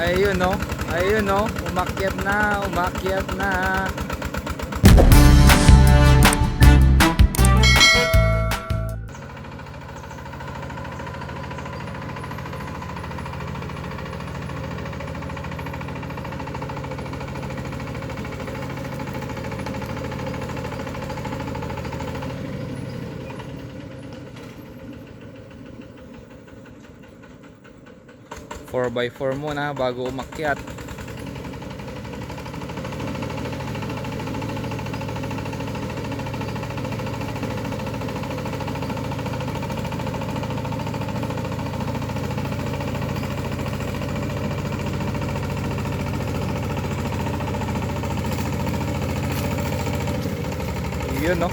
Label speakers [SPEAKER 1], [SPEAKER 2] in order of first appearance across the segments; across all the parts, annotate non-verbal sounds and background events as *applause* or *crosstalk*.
[SPEAKER 1] Ayun no. Ayun no. Umakyat na. Umakyat na. Four by four muna bago umakyat. Ayun no.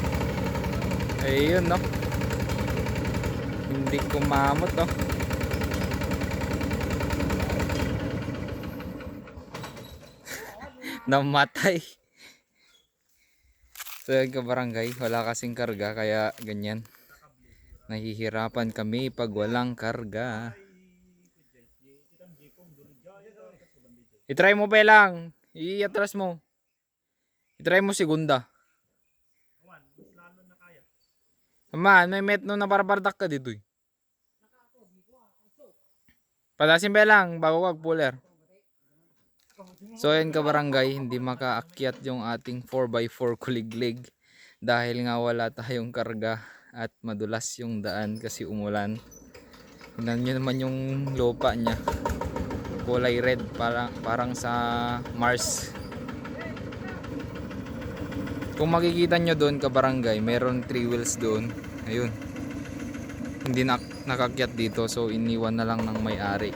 [SPEAKER 1] Ayun no. Hindi kumamot no. Namatay. *laughs* So yun ka barangay, wala kasing karga kaya ganyan. Nahihirapan kami pag walang karga. I-try mo pa lang. I-atras mo. I-try mo segunda. Man, may met no na barabardak ka dito eh. Palasin pa lang bago kag puller. So ayan ka barangay, hindi makaakyat yung ating 4x4 kuliglig dahil nga wala tayong karga at madulas yung daan kasi umulan. Tingnan nyo naman yung lupa niya. Kulay red parang, parang sa Mars. Kung makikita nyo doon ka barangay, meron 3 wheels doon. Ayun. Hindi na nakakyat dito so iniwan na lang ng may-ari.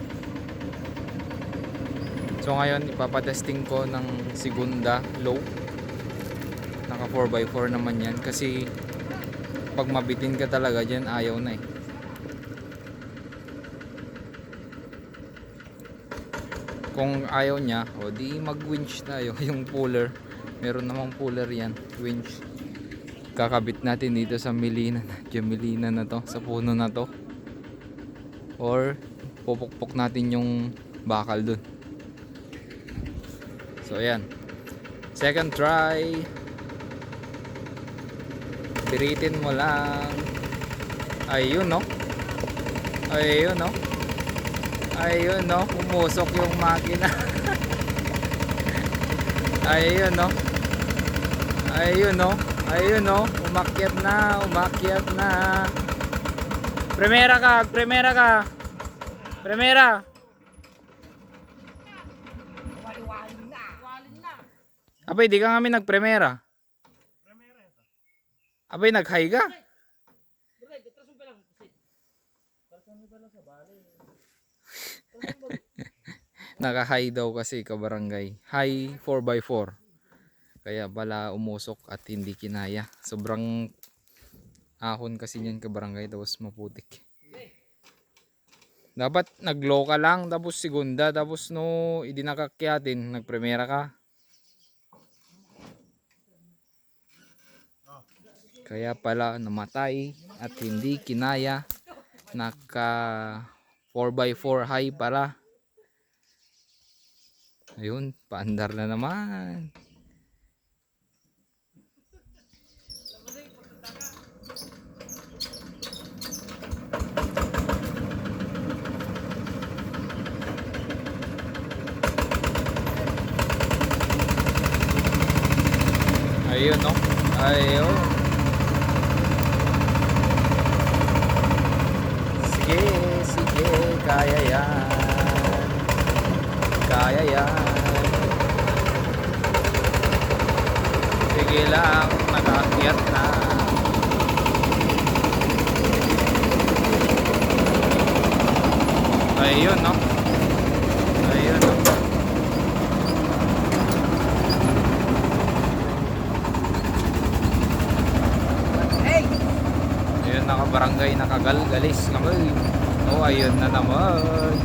[SPEAKER 1] So ngayon ipapatesting ko ng segunda low. Naka 4x4 naman yan kasi pag mabitin ka talaga dyan ayaw na eh. Kung ayaw niya, o di mag-winch tayo *laughs* yung puller. Meron namang puller yan, winch. Kakabit natin dito sa milina, Jamelina *laughs* na to, sa puno na to. Or pupukpok natin yung bakal dun. So ayan. Second try. Piritin mo lang. Ayun no. Ayun no. Ayun no. Umusok yung makina. *laughs* Ayun no. Ayun no. Ayun no. Umakyat na. Umakyat na. Primera ka. Primera ka. Primera. Abay, di ka kami nagpremera. Abay, nag-high *laughs* ka. Naka-high daw kasi kabarangay. High 4x4. Kaya pala umusok at hindi kinaya. Sobrang ahon kasi niyan kabarangay tapos maputik. Dapat nag-low ka lang tapos segunda tapos no hindi nakakyatin nagpremera ka. Kaya pala namatay at hindi kinaya. Naka 4x4 high pala. Ayun, paandar na naman. Ayun no. Ayun. Sige, sige, kaya yan. Kaya yan. Sige lang, nakakyat na. Ayun, no? Ayun, no? Ayun, nakabarangay, nakagalgalis naman. Oh, ayun na naman. *laughs*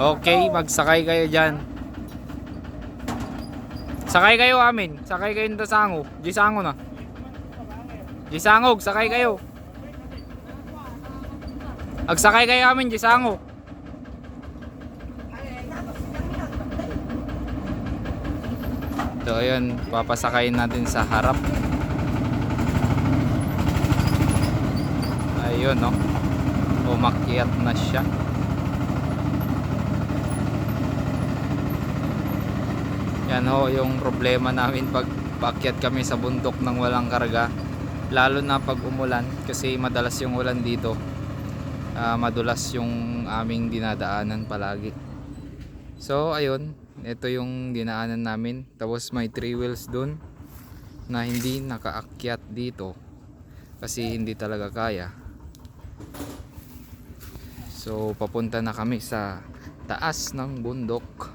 [SPEAKER 1] Okay, magsakay kayo dyan. Sakay kayo amin. Sakay kayo ng Sango. Gisango na. Gisangog, sakay kayo. Agsakay kayo amin, Gisango. So ayun, papasakayin natin sa harap. Ayun no. Umakyat na siya. Yan ho yung problema namin pag paakyat kami sa bundok ng walang karga. Lalo na pag umulan kasi madalas yung ulan dito. Ah, madulas yung aming dinadaanan palagi. So ayun, ito yung dinaanan namin. Tapos may three wheels dun na hindi nakaakyat dito kasi hindi talaga kaya. So papunta na kami sa taas ng bundok.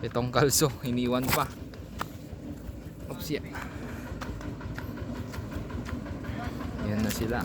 [SPEAKER 1] Itong kalso, *laughs* iniwan pa. Oops, yeah. Yan na sila.